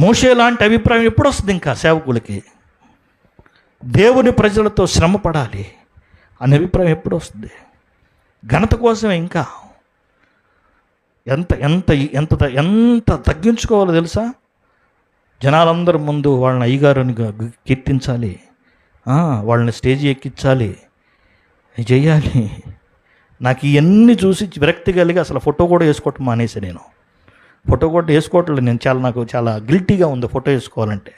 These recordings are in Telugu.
మోషే లాంటి అభిప్రాయం ఎప్పుడు వస్తుంది ఇంకా సేవకులకి? దేవుని ప్రజలతో శ్రమ పడాలి అనే అభిప్రాయం ఎప్పుడు వస్తుంది? ఘనత కోసమే ఇంకా? ఎంత ఎంత ఎంత ఎంత తగ్గించుకోవాలో తెలుసా? జనాలందరి ముందు వాళ్ళని అయ్యగారుని కీర్తించాలి. వాళ్ళని స్టేజ్ ఎక్కించాలి. చేయాలి నాకు ఇవన్నీ చూసి విరక్తి కలిగి అసలు ఫోటో కూడా వేసుకోవటం మానేసి నేను. ఫోటో కూడా వేసుకోవట్లేదు. నేను చాలా నాకు చాలా గిల్టీగా ఉంది ఫోటో వేసుకోవాలంటే.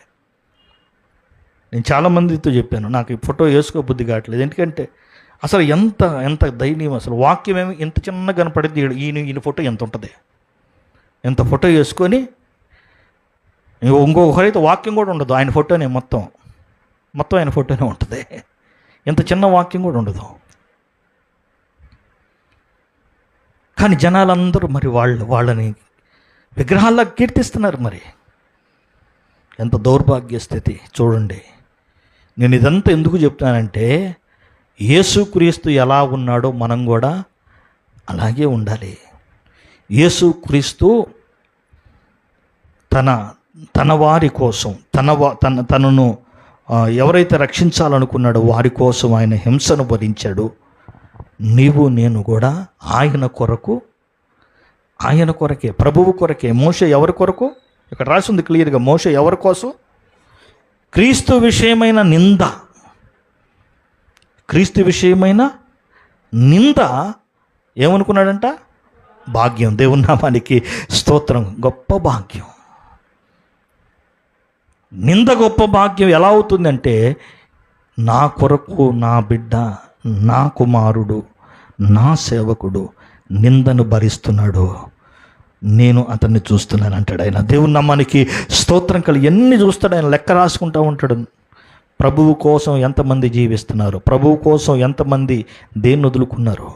నేను చాలా మందితో చెప్పాను నాకు ఈ ఫోటో వేసుకోబుద్ధి కావట్లేదు. ఎందుకంటే అసలు ఎంత ఎంత దైన్యం అసలు వాక్యం ఏమి ఎంత చిన్న కనపడింది ఈయన- ఈయన ఈయన ఫోటో ఎంత ఉంటుంది? ఎంత ఫోటో వేసుకొని ఇంకొకరైతే వాక్యం కూడా ఉండదు ఆయన ఫోటోనే మొత్తం. మొత్తం ఆయన ఫోటోనే ఉంటుంది. ఎంత చిన్న వాక్యం కూడా ఉండదు. కానీ జనాలందరూ మరి వాళ్ళు వాళ్ళని విగ్రహాల్లో కీర్తిస్తున్నారు మరి. ఎంత దౌర్భాగ్య స్థితి చూడండి. నేను ఇదంతా ఎందుకు చెప్తానంటే యేసుక్రీస్తు ఎలా ఉన్నాడో మనం కూడా అలాగే ఉండాలి. యేసుక్రీస్తు తన తన వారి కోసం తన వా- తన తనను ఎవరైతే రక్షించాలనుకున్నాడో వారి కోసం ఆయన హింసను భరించాడు. నీవు నేను కూడా ఆయన కొరకు ఆయన కొరకే ప్రభువు కొరకే మోష ఎవరి కొరకు? ఇక్కడ రాసింది క్లియర్గా మోష ఎవరి కోసం? క్రీస్తు విషయమైన నింద. క్రీస్తు విషయమైన నింద ఏమనుకున్నాడంట? భాగ్యం. దేవుని నామానికి స్తోత్రం. గొప్ప భాగ్యం. నింద గొప్ప భాగ్యం ఎలా అవుతుందంటే నా కొరకు నా బిడ్డ నా కుమారుడు నా సేవకుడు నిందను భరిస్తున్నాడు. నేను అతన్ని చూస్తున్నాను అంటాడు ఆయన. దేవుని నమ్మానికి స్తోత్రం కలిగి ఎన్ని చూస్తాడు ఆయన లెక్క రాసుకుంటూ ఉంటాడు. ప్రభువు కోసం ఎంతమంది జీవిస్తున్నారు? ప్రభువు కోసం ఎంతమంది దేన్ని వదులుకున్నారు?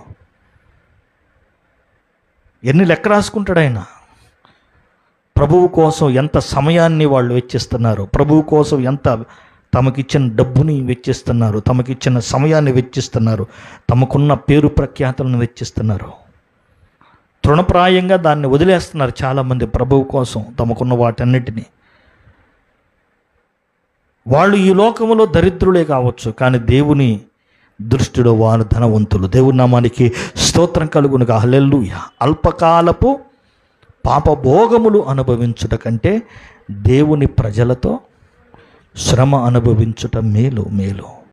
ఎన్ని లెక్క రాసుకుంటాడు ఆయన? ప్రభువు కోసం ఎంత సమయాన్ని వాళ్ళు వెచ్చిస్తున్నారు? ప్రభువు కోసం ఎంత తమకిచ్చిన డబ్బుని వెచ్చిస్తున్నారు? తమకిచ్చిన సమయాన్ని వెచ్చిస్తున్నారు? తమకున్న పేరు ప్రఖ్యాతలను వెచ్చిస్తున్నారు? తృణప్రాయంగా దాన్ని వదిలేస్తున్నారు చాలామంది ప్రభువు కోసం తమకున్న వాటన్నిటినీ. వాళ్ళు ఈ లోకములో దరిద్రులే కావచ్చు కానీ దేవుని దృష్టిలో వారు ధనవంతులు. దేవుని నామానికి స్తోత్రం కలుగునుగా. హల్లెలూయ. అల్పకాలపు పాపభోగములు అనుభవించుట కంటే దేవుని ప్రజలతో శ్రమ అనుభవించుట మేలు మేలు.